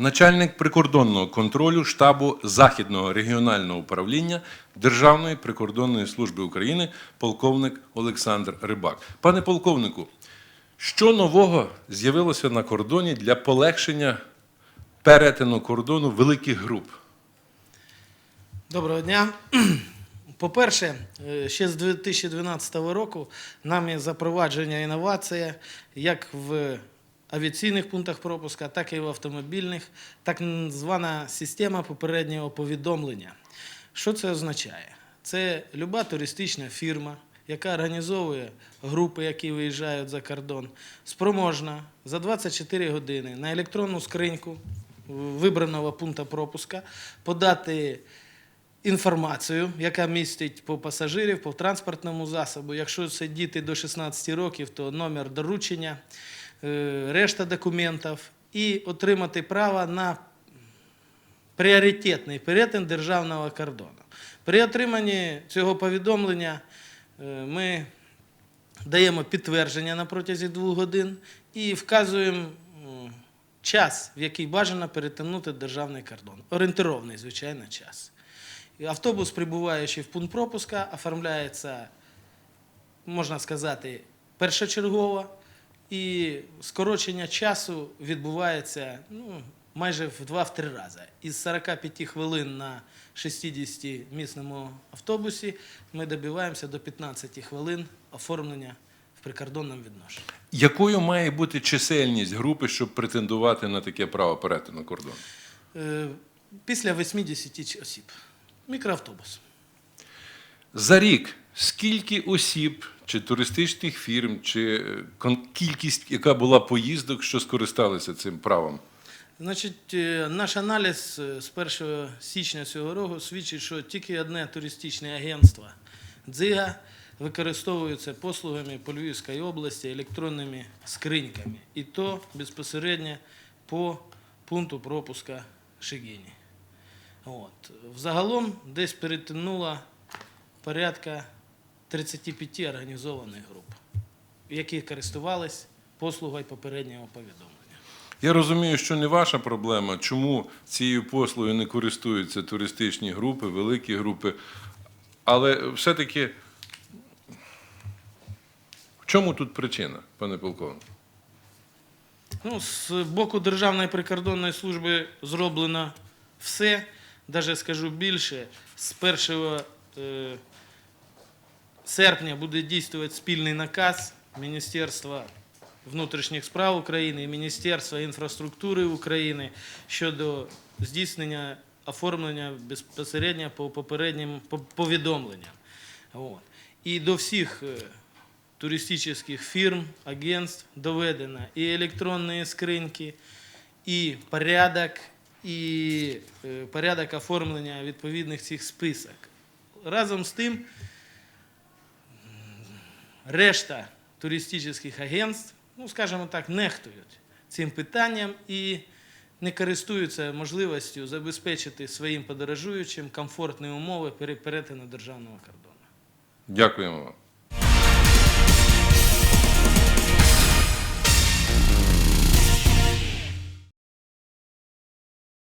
начальник прикордонного контролю штабу Західного регіонального управління Державної прикордонної служби України, полковник Олександр Рибак. Пане полковнику, що нового з'явилося на кордоні для полегшення перетину кордону великих груп? Доброго дня. По-перше, е, ще з 2012 року нами запровадження інновація як в авіаційних пунктах пропуска, так і в автомобільних, так звана система попереднього повідомлення. Що це означає? Це люба туристична фірма, яка організовує групи, які виїжджають за кордон, спроможна за 24 години на електронну скриньку вибраного пункту пропуска подати інформацію, яка містить по пасажирів, по транспортному засобу. Якщо це діти до 16 років, то номер доручення, решта документів, і отримати право на пріоритетний перетин державного кордону. При отриманні цього повідомлення е, ми даємо підтвердження на протязі двох годин і вказуємо час, в який бажано перетинути державний кордон. Орієнтировний, звичайно, час. Автобус, прибуваючи в пункт пропуска, оформляється, можна сказати, першочергово, і скорочення часу відбувається ну, майже в 2-3 рази. Із 45 хвилин на 60-місному автобусі ми добиваємося до 15 хвилин оформлення в прикордонному відношенні. Якою має бути чисельність групи, щоб претендувати на таке право перетину кордону? Е, Після 80 осіб. Мікроавтобус. За рік скільки осіб чи туристичних фірм, чи е, кількість, яка була поїздок, що скористалися цим правом? Значить, е, наш аналіз е, з 1 січня цього року свідчить, що тільки одне туристичне агентство «Дзига» використовується послугами по Львівській області електронними скриньками. І то безпосередньо по пункту пропуска Шегині. От. Взагалом десь перетинуло порядка 35 організованих груп, які користувались послугою попереднього повідомлення. Я розумію, що не ваша проблема, чому цією послугою не користуються туристичні групи, великі групи. Але все-таки в чому тут причина, пане полковник? Ну, з боку Державної прикордонної служби зроблено все. Даже скажу більше, з 1 е, серпня буде дійствувати спільний наказ Міністерства внутрішніх справ України і Міністерства інфраструктури України щодо здійснення оформлення безпосередньо по попереднім повідомленням. І до всіх е, туристических фирм, агентств доведено і електронні скриньки, і порядок, і е, порядок оформлення відповідних цих список. Разом з тим, решта туристичних агентств, ну, скажімо так, нехтують цим питанням і не користуються можливістю забезпечити своїм подорожуючим комфортні умови пере- перетину державного кордону. Дякуємо вам.